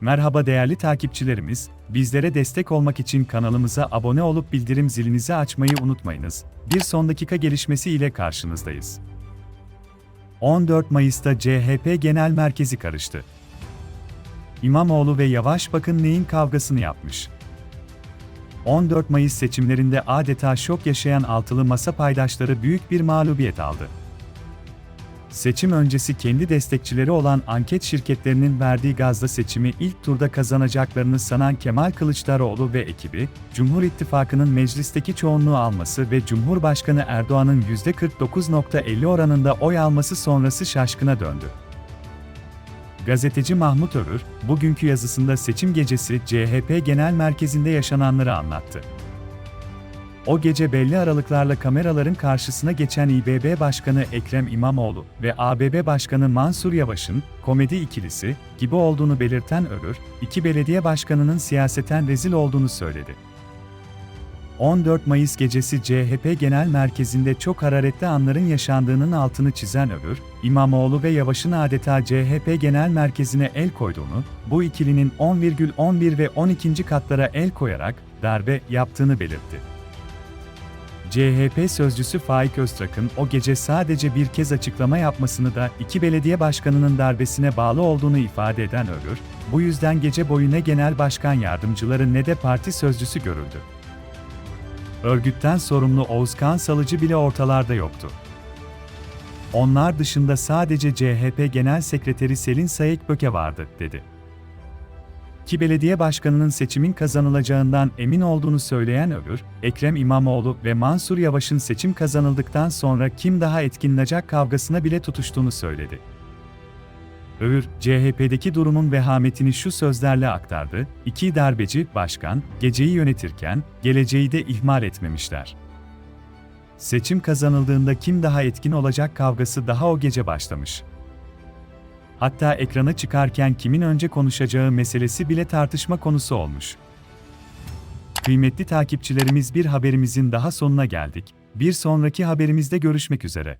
Merhaba değerli takipçilerimiz, bizlere destek olmak için kanalımıza abone olup bildirim zilinizi açmayı unutmayınız. Bir son dakika gelişmesi ile karşınızdayız. 14 Mayıs'ta CHP Genel Merkezi karıştı. İmamoğlu ve Yavaş bakın neyin kavgasını yapmış. 14 Mayıs seçimlerinde adeta şok yaşayan altılı masa paydaşları büyük bir mağlubiyet aldı. Seçim öncesi kendi destekçileri olan anket şirketlerinin verdiği gazla seçimi ilk turda kazanacaklarını sanan Kemal Kılıçdaroğlu ve ekibi, Cumhur İttifakı'nın meclisteki çoğunluğu alması ve Cumhurbaşkanı Erdoğan'ın %49.50 oranında oy alması sonrası şaşkına döndü. Gazeteci Mahmut Övür, bugünkü yazısında seçim gecesi CHP Genel Merkezi'nde yaşananları anlattı. O gece belli aralıklarla kameraların karşısına geçen İBB Başkanı Ekrem İmamoğlu ve ABB Başkanı Mansur Yavaş'ın komedi ikilisi gibi olduğunu belirten Övür, iki belediye başkanının siyaseten rezil olduğunu söyledi. 14 Mayıs gecesi CHP Genel Merkezi'nde çok hararetli anların yaşandığının altını çizen Övür, İmamoğlu ve Yavaş'ın adeta CHP Genel Merkezi'ne el koyduğunu, bu ikilinin 10,11 ve 12. katlara el koyarak darbe yaptığını belirtti. CHP sözcüsü Faik Öztrak'ın o gece sadece bir kez açıklama yapmasını da iki belediye başkanının darbesine bağlı olduğunu ifade eden Övür, bu yüzden gece boyu ne genel başkan yardımcıları ne de parti sözcüsü görüldü. Örgütten sorumlu Oğuzkan Salıcı bile ortalarda yoktu. Onlar dışında sadece CHP Genel Sekreteri Selin Sayekböke vardı, dedi. Ki belediye başkanının seçimin kazanılacağından emin olduğunu söyleyen Övür, Ekrem İmamoğlu ve Mansur Yavaş'ın seçim kazanıldıktan sonra kim daha etkinlenecek kavgasına bile tutuştuğunu söyledi. Övür, CHP'deki durumun vehametini şu sözlerle aktardı, iki darbeci başkan, geceyi yönetirken, geleceği de ihmal etmemişler. Seçim kazanıldığında kim daha etkin olacak kavgası daha o gece başlamış. Hatta ekrana çıkarken kimin önce konuşacağı meselesi bile tartışma konusu olmuş. Kıymetli takipçilerimiz bir haberimizin daha sonuna geldik. Bir sonraki haberimizde görüşmek üzere.